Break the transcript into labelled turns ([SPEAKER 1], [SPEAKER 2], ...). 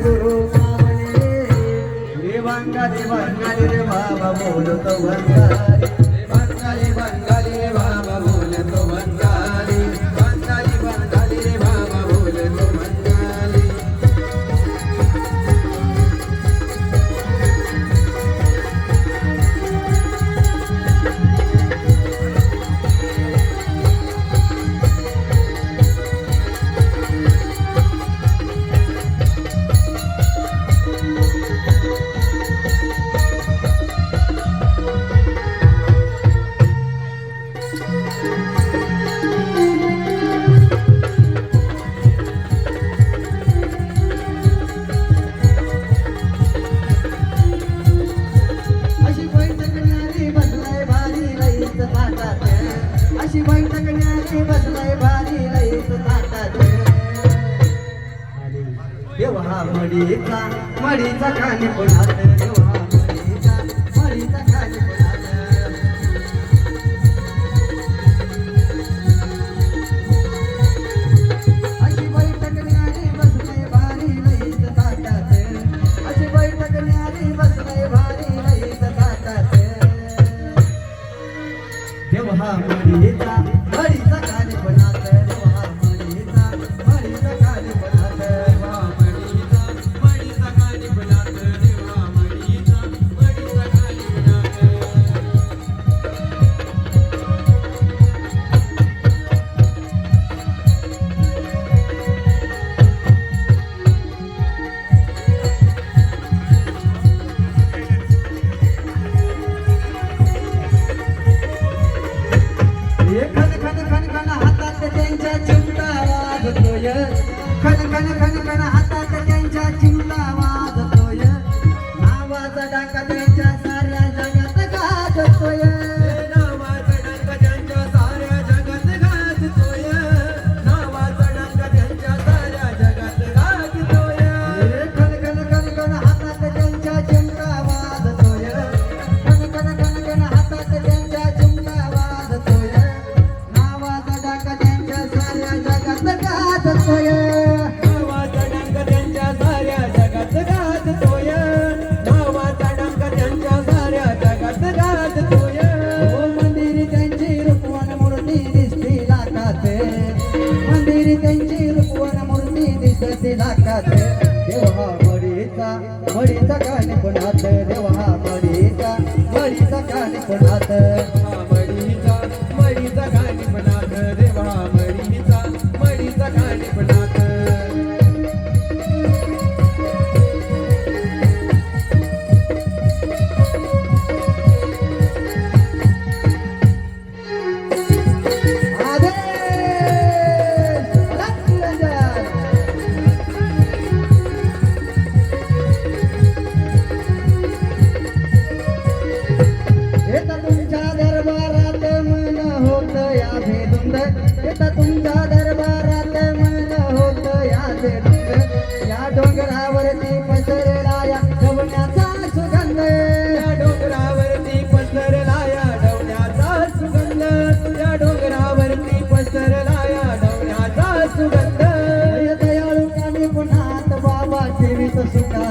[SPEAKER 1] गुरु देवांगा देवांगा देवा बोलतो भंगारी मडीचा मडीचा
[SPEAKER 2] कानी पुन्हा Muhammad
[SPEAKER 1] tá? खन खन खन खन हातात नाकात देवा मडीचा मडीचा कान पुण्यात